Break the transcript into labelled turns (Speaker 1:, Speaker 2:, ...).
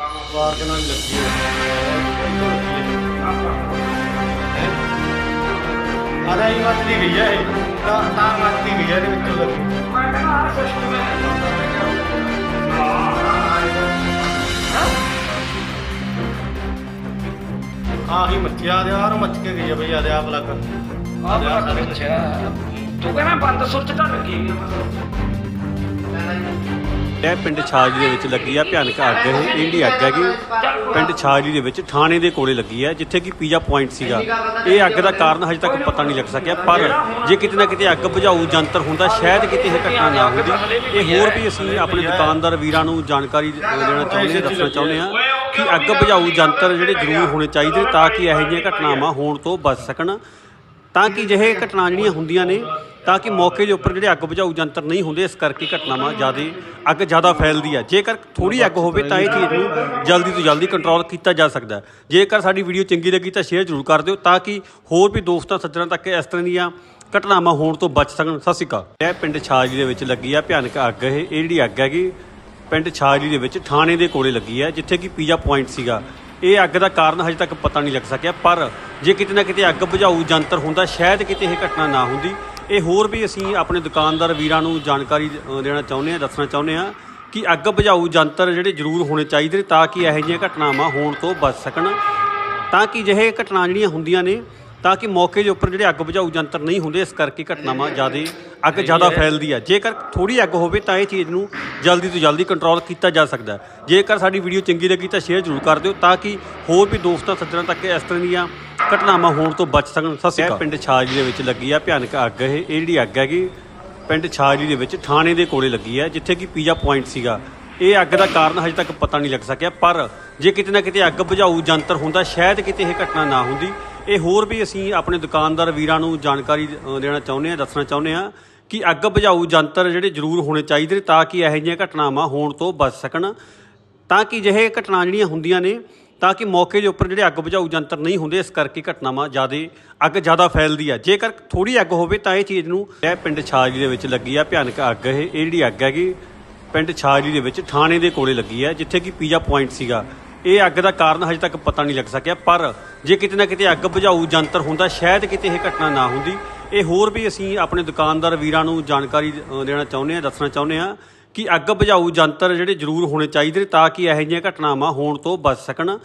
Speaker 1: ਵਾਰ ਦੇ ਨਾਲ ਲੱਗੀ ਆਦਾ ਹੀ ਮੱਤੀ ਗਈ ਹੈ ਤਾਂ ਤਾਂ ਮੱਤੀ ਗਈ ਹੈ ਇਹਦੇ ਵਿੱਚੋਂ ਲੱਗੀ ਆਹੀ ਮੱਛਿਆ ਦੇ ਆਰ ਮੱਚ ਕੇ ਗਈ ਆ ਬਈ ਆਦੇ ਆਪ ਲੱਗ
Speaker 2: ਆਹ ਬੜਾ ਅੱਛਾ ਤੂੰ ਕਹਿੰਦਾ ਬੰਦ ਸੁਰਤ ਤਾਂ ਲੱਗੀ। ਹੋਈ ਆ ਮਤਲਬ
Speaker 3: ਇਹ ਪਿੰਡ ਛਾਜਲੀ ਦੇ ਵਿੱਚ ਲੱਗੀ ਆ ਭਿਆਨਕ ਅੱਗ। ਇਹ ਇਹਦੀ ਅੱਗ ਹੈਗੀ। ਪਿੰਡ ਛਾਜਲੀ ਦੇ ਵਿੱਚ ਥਾਣੇ ਦੇ ਕੋਲੇ ਲੱਗੀ ਹੈ ਜਿੱਥੇ ਕਿ ਪੀਜ਼ਾ ਪੁਆਇੰਟ ਸੀਗਾ। ਇਹ ਅੱਗ ਦਾ ਕਾਰਨ ਹਜੇ ਤੱਕ ਪਤਾ ਨਹੀਂ ਲੱਗ ਸਕਿਆ ਪਰ ਜੇ ਕਿਤੇ ਨਾ ਕਿਤੇ ਅੱਗ ਬੁਝਾਊ ਯੰਤਰ ਹੁੰਦਾ ਸ਼ਾਇਦ ਕਿਤੇ ਇਹ ਘਟਨਾ ਨਾ ਹੁੰਦੀ। ਇਹ ਹੋਰ ਵੀ ਅਸੀਂ ਆਪਣੇ ਦੁਕਾਨਦਾਰ ਵੀਰਾਂ ਨੂੰ ਜਾਣਕਾਰੀ ਅ, ਦੇਣਾ ਚਾਹੁੰਦੇ ਹਾਂ ਦੱਸਣਾ ਚਾਹੁੰਦੇ ਹਾਂ ਕਿ ਅੱਗ ਬੁਝਾਊ ਯੰਤਰ ਜਿਹੜੇ ਜ਼ਰੂਰ ਹੋਣੇ ਚਾਹੀਦੇ ਤਾਂ ਕਿ ਇਹੋ ਜਿਹੀਆਂ ਘਟਨਾਵਾਂ ਹੋਣ ਤੋਂ ਬਚ ਸਕਣ। ਤਾਂ ਕਿ ਜਿਹੇ ਘਟਨਾ ਜਿਹੜੀਆਂ ਹੁੰਦੀਆਂ ਨੇ ਤਾਂ ਕਿ ਮੌਕੇ ਦੇ ਉੱਪਰ ਜਿਹੜੇ ਅੱਗ ਬੁਝਾਊ ਯੰਤਰ ਨਹੀਂ ਹੁੰਦੇ, ਇਸ ਕਰਕੇ ਘਟਨਾਵਾਂ ਜ਼ਿਆਦਾ ਅੱਗ ਜ਼ਿਆਦਾ ਫੈਲਦੀ ਹੈ ਜੇਕਰ ਥੋੜੀ ਅੱਗ ਹੋਵੇ ਤਾਂ ਇਹ ਚੀਜ਼ ਨੂੰ ਜਲਦੀ ਤੋਂ ਜਲਦੀ ਕੰਟਰੋਲ ਕੀਤਾ ਜਾ ਸਕਦਾ ਜੇਕਰ ਸਾਡੀ ਵੀਡੀਓ ਚੰਗੀ ਲੱਗੀ ਤਾਂ ਸ਼ੇਅਰ ਜ਼ਰੂਰ ਕਰ ਦਿਓ ਤਾਂ ਕਿ ਹੋਰ ਵੀ ਦੋਸਤਾਂ ਸੱਜਣਾਂ ਤੱਕ ਇਸ ਤਰ੍ਹਾਂ ਦੀਆਂ ਘਟਨਾਵਾਂ ਹੋਣ ਤੋਂ ਬਚ ਸਕਣ। ਸਤਿ ਸ਼੍ਰੀ ਅਕਾਲ। ਇਹ ਪਿੰਡ ਛਾਜਲੀ ਦੇ ਵਿੱਚ ਲੱਗੀ ਆ ਭਿਆਨਕ ਅੱਗ। ਇਹ ਇਹ ਜਿਹੜੀ ਅੱਗ ਹੈਗੀ, ਪਿੰਡ ਛਾਜਲੀ ਦੇ ਵਿੱਚ ਥਾਣੇ ਦੇ ਕੋਲੇ ਲੱਗੀ ਹੈ ਜਿੱਥੇ ਕਿ ਪੀਜ਼ਾ ਪੁਆਇੰਟ ਸੀਗਾ। ਇਹ ਅੱਗ ਦਾ ਕਾਰਨ ਹਜੇ ਤੱਕ ਪਤਾ ਨਹੀਂ ਲੱਗ ਸਕਿਆ, ਪਰ ਜੇ ਕਿਤੇ ਨਾ ਕਿਤੇ ਅੱਗ ਬੁਝਾਊ ਯੰਤਰ ਹੁੰਦਾ, ਸ਼ਾਇਦ ਕਿਤੇ ਇਹ ਘਟਨਾ ਨਾ ਹੁੰਦੀ। ਇਹ ਹੋਰ ਵੀ ਅਸੀਂ ਆਪਣੇ ਦੁਕਾਨਦਾਰ ਵੀਰਾਂ ਨੂੰ ਜਾਣਕਾਰੀ ਦੇਣਾ ਚਾਹੁੰਦੇ ਹਾਂ ਦੱਸਣਾ ਚਾਹੁੰਦੇ ਹਾਂ ਕਿ ਅੱਗ ਬੁਝਾਊ ਯੰਤਰ ਜਿਹੜੇ ਜ਼ਰੂਰ ਹੋਣੇ ਚਾਹੀਦੇ ਨੇ ਤਾਂ ਕਿ ਇਹੋ ਜਿਹੀਆਂ ਘਟਨਾਵਾਂ ਹੋਣ ਤੋਂ ਬਚ ਸਕਣ। ਤਾਂ ਕਿ ਜਿਹੇ ਘਟਨਾ ਜਿਹੜੀਆਂ ਹੁੰਦੀਆਂ ਨੇ ਤਾਂ ਕਿ ਮੌਕੇ ਦੇ ਉੱਪਰ ਜਿਹੜੇ ਅੱਗ ਬੁਝਾਊ ਯੰਤਰ ਨਹੀਂ ਹੁੰਦੇ ਇਸ ਕਰਕੇ ਘਟਨਾਵਾਂ ਜ਼ਿਆਦਾ ਅੱਗ ਜ਼ਿਆਦਾ ਫੈਲਦੀ ਹੈ ਜੇਕਰ ਥੋੜੀ ਅੱਗ ਹੋਵੇ ਤਾਂ ਇਹ ਚੀਜ਼ ਨੂੰ ਜਲਦੀ ਤੋਂ ਜਲਦੀ ਕੰਟਰੋਲ ਕੀਤਾ ਜਾ ਸਕਦਾ ਹੈ। ਜੇਕਰ ਸਾਡੀ ਵੀਡੀਓ ਚੰਗੀ ਲੱਗੀ ਤਾਂ ਸ਼ੇਅਰ ਜ਼ਰੂਰ ਕਰ ਦਿਓ ਤਾਂ ਕਿ ਹੋਰ ਵੀ ਦੋਸਤਾਂ ਸੱਜਣਾਂ ਤੱਕ ਇਸ ਤਰ੍ਹਾਂ ਦੀਆਂ ਘਟਨਾਵਾਂ ਹੋਣ ਤੋਂ ਬਚ ਸਕਣ। ਸਤਿ ਸ਼੍ਰੀ ਅਕਾਲ। ਪਿੰਡ ਛਾਜਲੀ ਦੇ ਵਿੱਚ ਲੱਗੀ ਆ ਭਿਆਨਕ ਅੱਗ। ਇਹ ਇਹ ਜਿਹੜੀ ਅੱਗ ਹੈਗੀ ਪਿੰਡ ਛਾਜਲੀ ਦੇ ਵਿੱਚ ਥਾਣੇ ਦੇ ਕੋਲੇ ਲੱਗੀ ਹੈ ਜਿੱਥੇ ਕਿ ਪੀਜ਼ਾ ਪੁਆਇੰਟ ਸੀਗਾ। ਇਹ ਅੱਗ ਦਾ ਕਾਰਨ ਹਜੇ ਤੱਕ ਪਤਾ ਨਹੀਂ ਲੱਗ ਸਕਿਆ ਪਰ ਜੇ ਕਿਤੇ ਨਾ ਕਿਤੇ ਅੱਗ ਬੁਝਾਊ ਯੰਤਰ ਹੁੰਦਾ ਸ਼ਾਇਦ ਕਿਤੇ ਇਹ ਘਟਨਾ ਨਾ ਹੁੰਦੀ। ਇਹ ਹੋਰ ਵੀ ਅਸੀਂ ਆਪਣੇ ਦੁਕਾਨਦਾਰ ਵੀਰਾਂ ਨੂੰ ਜਾਣਕਾਰੀ ਦੇਣਾ ਚਾਹੁੰਦੇ ਹਾਂ ਦੱਸਣਾ ਚਾਹੁੰਦੇ ਹਾਂ ਕਿ ਅੱਗ ਬੁਝਾਊ ਯੰਤਰ ਜਿਹੜੇ ਜ਼ਰੂਰ ਹੋਣੇ ਚਾਹੀਦੇ ਨੇ ਤਾਂ ਕਿ ਇਹੋ ਜਿਹੀਆਂ ਘਟਨਾਵਾਂ ਹੋਣ ਤੋਂ ਬਚ ਸਕਣ। ਤਾਂ ਕਿ ਜਿਹੇ ਘਟਨਾ ਜਿਹੜੀਆਂ ਹੁੰਦੀਆਂ ਨੇ ਤਾਂ ਕਿ ਮੌਕੇ ਦੇ ਉੱਪਰ ਜਿਹੜੇ ਅੱਗ ਬੁਝਾਊ ਯੰਤਰ ਨਹੀਂ ਹੁੰਦੇ, ਇਸ ਕਰਕੇ ਘਟਨਾਵਾਂ ਜ਼ਿਆਦਾ ਅੱਗ ਜ਼ਿਆਦਾ ਫੈਲਦੀ ਆ। ਜੇਕਰ ਥੋੜੀ ਅੱਗ ਹੋਵੇ ਤਾਂ ਇਹ ਚੀਜ਼ ਨੂੰ ਇਹ ਪਿੰਡ ਛਾਜਲੀ ਦੇ ਵਿੱਚ ਲੱਗੀ ਆ, ਭਿਆਨਕ ਅੱਗ। ਇਹ ਇਹ ਜਿਹੜੀ ਅੱਗ ਹੈਗੀ, ਪਿੰਡ ਛਾਜਲੀ ਦੇ ਵਿੱਚ ਥਾਣੇ ਦੇ ਕੋਲੇ ਲੱਗੀ ਹੈ ਜਿੱਥੇ ਕਿ ਪੀਜ਼ਾ ਪੁਆਇੰਟ ਸੀਗਾ। ਇਹ ਅੱਗ ਦਾ ਕਾਰਨ ਹਜੇ ਤੱਕ ਪਤਾ ਨਹੀਂ ਲੱਗ ਸਕਿਆ, ਪਰ ਜੇ ਕਿਤੇ ਨਾ ਕਿਤੇ ਅੱਗ ਬੁਝਾਊ ਯੰਤਰ ਹੁੰਦਾ, ਸ਼ਾਇਦ ਕਿਤੇ ਇਹ ਘਟਨਾ ਨਾ ਹੁੰਦੀ। ਇਹ ਹੋਰ ਵੀ ਅਸੀਂ ਆਪਣੇ ਦੁਕਾਨਦਾਰ ਵੀਰਾਂ ਨੂੰ ਜਾਣਕਾਰੀ ਦੇਣਾ ਚਾਹੁੰਦੇ ਹਾਂ, ਦੱਸਣਾ ਚਾਹੁੰਦੇ ਹਾਂ ਕਿ ਅੱਗ ਬੁਝਾਊ ਯੰਤਰ ਜਿਹੜੇ ਜ਼ਰੂਰ ਹੋਣੇ ਚਾਹੀਦੇ ਨੇ ਤਾਂ ਕਿ ਇਹੋ ਜਿਹੀਆਂ ਘਟਨਾਵਾਂ ਹੋਣ ਤੋਂ ਬਚ ਸਕਣ।